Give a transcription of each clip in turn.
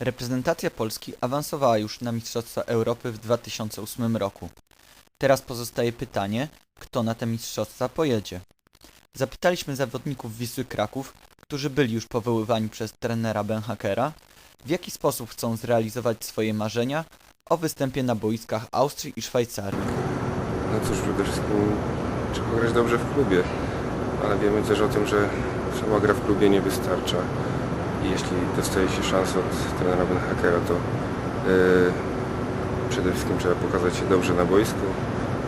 Reprezentacja Polski awansowała już na Mistrzostwa Europy w 2008 roku. Teraz pozostaje pytanie, kto na te mistrzostwa pojedzie. Zapytaliśmy zawodników Wisły Kraków, którzy byli już powoływani przez trenera Benhakera, w jaki sposób chcą zrealizować swoje marzenia o występie na boiskach Austrii i Szwajcarii. No cóż, przede wszystkim trzeba grać dobrze w klubie, ale wiemy też o tym, że sama gra w klubie nie wystarcza. I jeśli dostaje się szansę od trenera Benhakera, to yy, przede wszystkim trzeba pokazać się dobrze na boisku,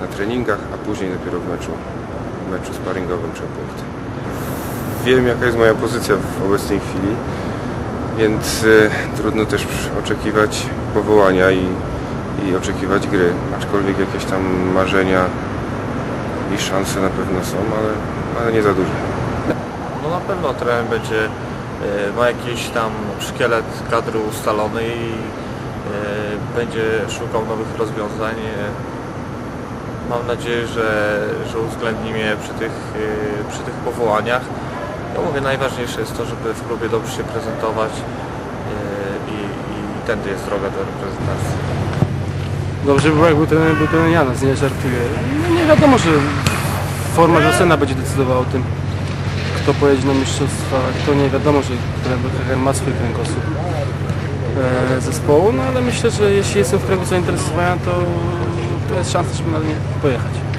na treningach, a później dopiero w meczu, w meczu sparingowym trzeba punkty. Wiem jaka jest moja pozycja w obecnej chwili, więc yy, trudno też oczekiwać powołania i, i oczekiwać gry, aczkolwiek jakieś tam marzenia i szanse na pewno są, ale, ale nie za duże. No na pewno trener będzie ma jakiś tam szkielet kadry ustalony i e, będzie szukał nowych rozwiązań. E, Mam nadzieję, że, że uwzględni mnie przy tych, e, przy tych powołaniach. Ja mówię, najważniejsze jest to, żeby w klubie dobrze się prezentować e, i, i tędy jest droga do reprezentacji. Dobrze by było, jakby trener był trener Janas, nie żartuję. No nie wiadomo, że forma wiosenna będzie decydowała o tym, kto pojedzie na mistrzostwa, kto nie. Wiadomo, że Becker ma swój kręgosłup e, zespołu, no ale myślę, że jeśli jestem w kręgu zainteresowania, to, to jest szansa, żeby na nie pojechać.